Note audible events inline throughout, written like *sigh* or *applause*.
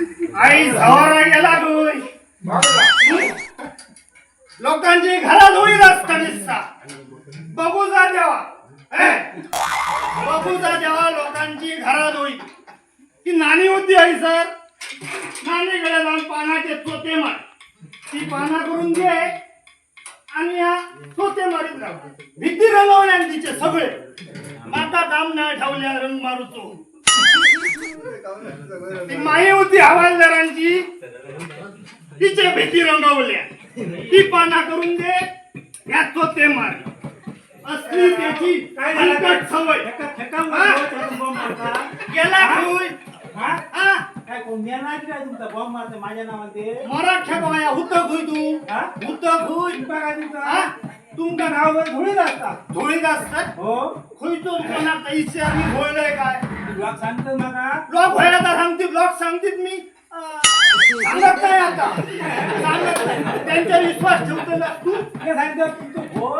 आई झवारा गेला गोय लोकांची घरात होईल असता निस्ता. बघू जा देवा. बघू जा देवा लोकांची घरात होईल ती नाणी होती आई सर. नाणीकडे जाऊन पानाचे चोते मार. ती पाना करून दे आणि या चोते मारीत राहू. भीती रंगवल्या तिचे सगळे. माता काम नाही ठेवल्या रंग मारूचो. ती माई होती हवालदारांची तिचे भीती रंगवल्या. ती पाना करून दे या चोते मार. असली त्याची काय झालं? हलकट सवय. गेला? हा? काय कोण मेला की काय तुमचा बॉम्ब मारते माझ्या नावाने? मराठ्या बाया हुत खुय तू. हा? हुत तुमका काय तुमचा? हा? तुमका नावावर थोडीच असता धुळीत असतात हो. खुयतो कोणाचा इच्छा मी होळलंय काय? तुला सांगतो मला ब्लॉक व्हायला तर सांगते ब्लॉक सांगतेत मी. सांगत नाही आता. सांगत नाही. त्यांच्या विश्वास ठेवतो ना तू. काय सांगतो तुमचं हो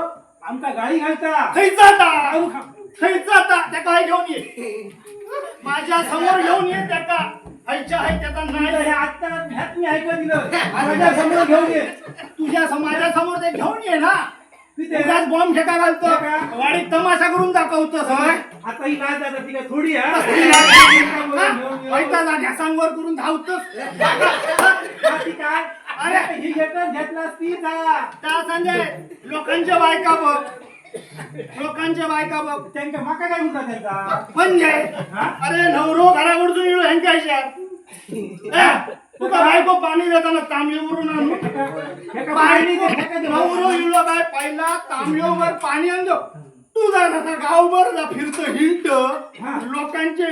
आमका गाडी घालता. खैचा आता खैचा आता त्या काय घेऊन ये? माझ्यासमोर घेऊन ये त्याका खायच्या आहे त्याचा हे नाही. आत्ता ह्यात मी ऐकलं दिलं. माझ्यासमोर घेऊन ये. तुझ्या समाजा समोर ते घेऊन ये ना. उगाच बॉम्ब फेका घालतो. वाडीत तमाशा करून दाखवतो सगळं. आता ही लाज आता ती काय थोडी ढ्यासांवर करून धावतोस. ती काय? अरे. ही घेतलं घेतलास ती त्या संजय लोकांच्या बायका बघ. लोकांच्या बायका बघ. त्यांच्या माका काय म्हणतात त्यांचा? म्हणजे? अरे नवरो घराकडून येऊ ह्यांच्या तुका बायको पाणी देताना तांबलीवरून आणू? पाणी नवरो इलो काय पहिला तांबलीवर पाणी आणतो तू जा आता गावभर जा फिरतो हिंट. लोकांचे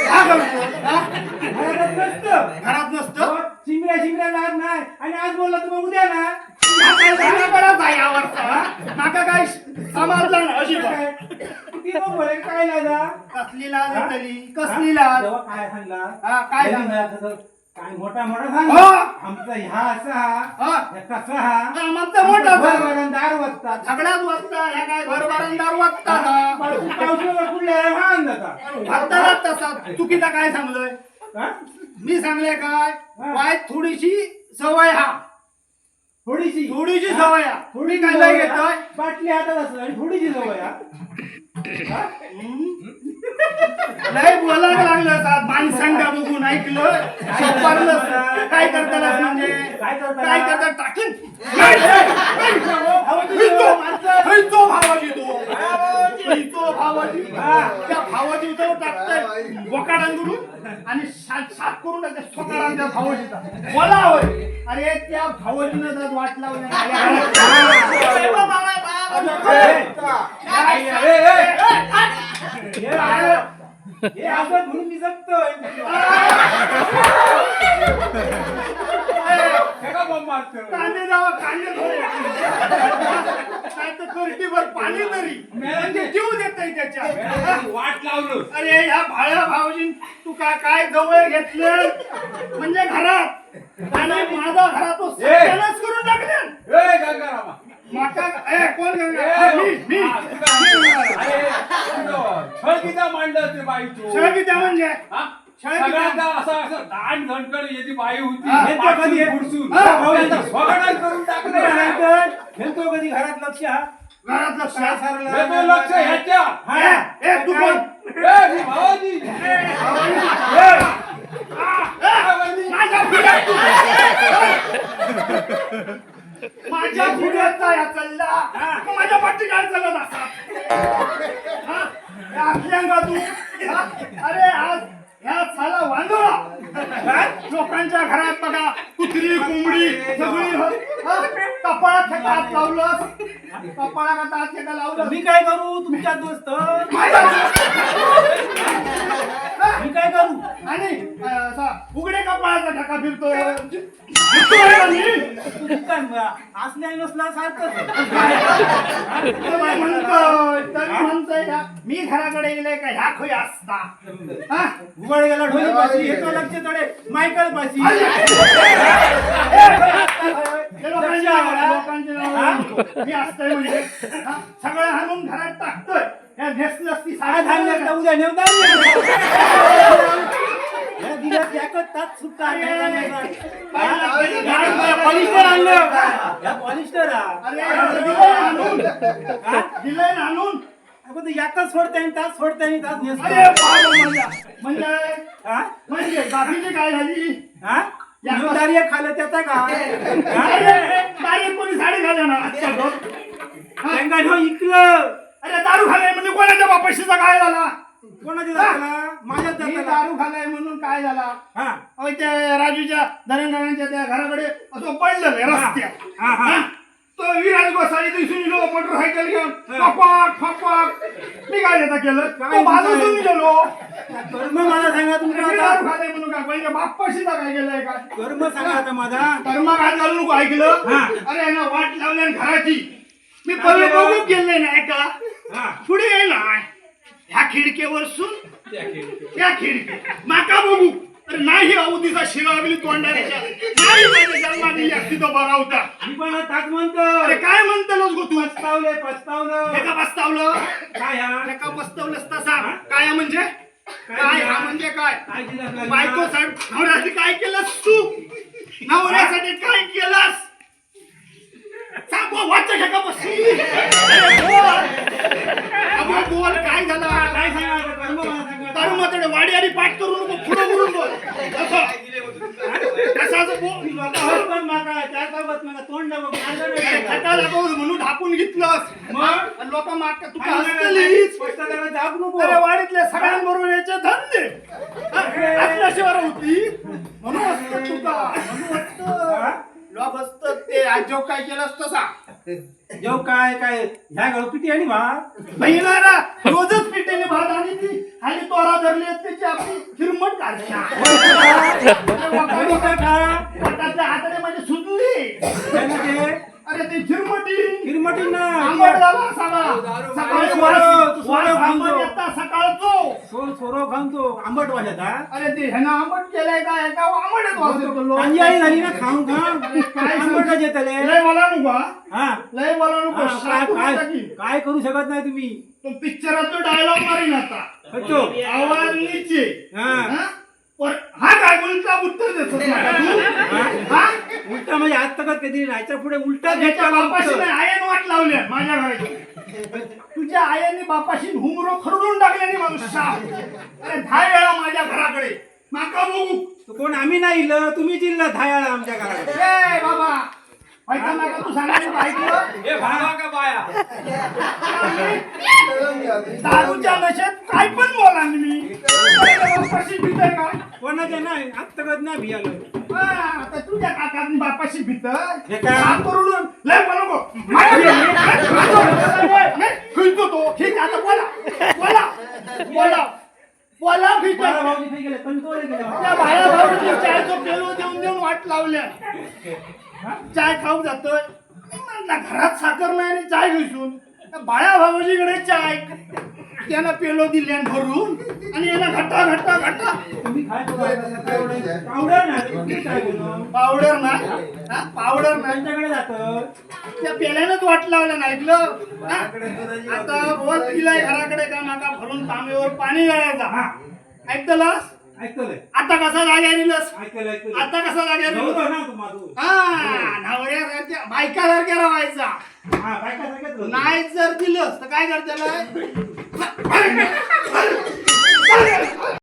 हा करतो, कसली लाज तरी. कसली लाज काय सांगला? हा, काय सांगला? तसं काय मोठा मोठा हो. आमचा ह्या असा हा. ह्या कसा हा. आमचा मोठा आमचा वाजतात सगळ्यात वाजता ह्या काय घरबारंदार वाजता पावसाळ्यात कुठल्या हा तसा चुकीचा काय सांगलोय हा? मी सांगले काय? हा. वाय थोडीशी सवय हा. थोडीशी. थोडीशी सवय हा. थोडी थोडी काय लय घेतोय? बाटली हातात असत आणि थोडीशी हा. हा? लय बोलायला लागलं सात माणसांना बघून ऐकलं. शपथलं. काय करताना म्हणजे? काय करता? टाकीन. नाही, नाही, नाही. भावाजी तो. भावाजी. हा. त्या भावाजी तो टाकतोय बोकाडांकडून आणि सात करून भावाजीचा. बोला होय. अरे त्या भावाजीनं जर वाट लावली. हे असं- म्हणून मी जगतोय हे का बॉम्ब? कांदे जावा कांदे धुवा. करटीवर पाणी तरी जीव देत त्याच्या मेल्याची वाट लावलं अरे ह्या भाड्या भाऊजी तू काय काय जवळ घेतलं म्हणजे घरात आणि माझा घरात तो सत्यानाश करून टाकले ए गंगारामा माका ए कोण गंगा? मी मी छळकीचा मांडलं ते बाई तू. शाळेत म्हणजे? हा? असं असं दाण धणकड याची बाई होती. हा, हे. कधी-. हा, करून टाकलं. घरात लक्ष हा घरात लक्ष? हे तो लक्ष ह्याच्या. हा, ए तू कोण ए, मी भावाजी माझ्या पुढ्यात तू. माझ्या पुढ्याचा या चालला मग माझ्या पाठी काय चालत असा हा? या आपल्यांगा तू हा? अरे आज ह्या साला वांदोळा हा? लोकांच्या घरात बघा कुत्री कोंबडी सगळी? कपाळात हात लावलंस. कपाळात हात लावलं मी काय करू? तुमच्या दोस्त. मी काय करू? आणि असा उघडे कपाळाचा ढका फिरतोय. असल्या नसला सारखं मी घराकडे गेले का ह्या खोय असता. हा? उघड गेला ढोली पाशी येतो लक्ष तडे. मायकल पाशी. मी असतोय म्हणजे? सगळं हाणून घरात टाकतोय. ह्या नेसली असती काय साडी घालून उद्या नेवता *laughs* सुट्टा अरे, पॉलिस्टर आणलं. पॉलिस्टर दिलंय आणून. ना सोडताय आणि तास अरे नेसताय. बाबा म्हणजे म्हणजे? हा? म्हणजे बाकीची काय झाली? हा? दारिया खाल्लं त्याचा का? डायरेक्ट कोणी साडी घाल्या ना? इकलं. अरे दारू खाल्लाय म्हणजे कोणाच्या बापाशीचा काय झाला कोणाच्या जाताला माझ्याच मी दारू खाल्लाय म्हणून काय झाला? हा. अहो, त्या राजूच्या धरणगारांच्या त्या घराकडे असं पडलं रस्त्यात. हा, हा. हा? तो विराज गोसाई दिसून गेलो मोटरसायकल घेऊन. फपाक फपाक. मी काय देता केलं? काय तो बाजूसून? गेलो. कर्म मला सांगा तुमचा मी आता. दारू खाल्लाय म्हणून काय? पहिले बाप्पाशीचा काय केलंय काय? कर्म सांगा आता माझा. कर्मा काय घालू नको ऐकलं? हा. अरे ना वाट लावल्या घराची. मी पहिले बघू गेले नाही का? हा. पुढे ना ह्या खिडकीवर. सून त्या खिडकी. माका बघू. अरे नाही अवधीचा शिरावली तोंडाऱ्याच्या नाही माझ्या जन्माने या तिथं बरा होता मी पण म्हणतो. अरे काय म्हणतलच गो तू? पस्तावलंय पस्तावलं. एका पस्तावलं? काय हा? एका पस्तावलंस तसा. काय म्हणजे? काय हा म्हणजे काय? काय दिलं आपल्याला? बायको साहेब नवऱ्यासाठी काय केलंस तू? नवऱ्यासाठी काय केलंस? सांग बुवा, वाचा घ्या का बस अगं बोल काय झालं? काय सांगा तारू मात्र वाडी आणि पाठ करू नको पुढं बोलून बोल. असं. बोल. पण मला तोंड दाबा. खटा म्हणून ढापून घेतलंस. मग? लोक माग तू काय सांगा, हसतलीस? स्पष्टतेला जाऊ नको. अरे वाडीतल्या सगळ्यांबरोबर याचे धंदे. असल्याशिवाय होती म्हणून असतं तुका म्हणून? असतं लोक असतं ते. आज जो काय केलंस तसा जेव काय काय? ह्या गळपिटी आणि भात? बहिणारा रोजच पिटेने भात आणि ती. आणि तोरा धरली असते त्याची आपली का खा? पोटातल्या हाताने माझी सुटली ते आंबट झाला सकाळी वास- तू वास. आंबट येता सकाळचो. सोर आंबट हा अरे ते ह्यानं आंबट केलंय का? एका आंबटच वाजतो लोक. अंजाई झाली ना खाऊन खाऊन काय लय. बोला नको हा. हा. लय बोला नको. हा, काय काय करू शकत नाही तुम्ही? तो पिक्चरात तो डायलॉग मारीन आता. आवाज नीचे हा. हा? हा काय उलटा उत्तर देतो? हा? उलटा म्हणजे आज तक कधी राहायच्या पुढे उलटा त्याच्या बापाशी आयन वाट लावल्या माझ्या घराची. तुझ्या आयांनी बापाशी हुमरो खरडून टाकल्याने माणूस अरे दहा वेळा माझ्या घराकडे. माका बघू. कोण? आम्ही नाही इल्लं तुम्हीच इल्ल धायाळा आमच्या घराकडे. ए बाबा. ऐका तू सांगायचं ऐकलं हे भावा का बाया? दारूच्या नशेत काय पण बोला मी बापाशी भीतय का? कोणाच्या नाही तक नाही भियालं हा, आता तुझ्या काकांनी बापाशी भीतय हे काय? करून लय बोला खिळतो तो. ठीक आता बोला. बोला. बोला. बोला भीतय भाऊ तिथे गेले कंटोळे गेले. त्या बाया भाऊनी चायचं पेलो देऊन देऊन वाट लावल्या. चाय खाऊ जातोय. म्हणला घरात साखर नाही आणि चाय घेऊन. बाया भाऊजीकडे चाय. त्यानं पेलो दिल्या भरून. आणि यानं घट्टा घट्टा घट्टा. पावडर नाही. बोलू पावडर ना पावडर नाही. त्यांच्याकडे जातं. त्या पेल्यानंच वाट लावलं नाही ऐकलं? आता रोज दिलाय घराकडे का नाका भरून तांब्यावर पाणी घालायचा. हा. ऐकतलास? आता कसा जाग्या दिलस ऐकलं ऐकलं आता कसा जाग्या नव्हतं ना तुम्हाला हा नवऱ्यासारख्या बायकासारख्या राहायचा हा नाही जर दिलंस तर काय करताल *laughs*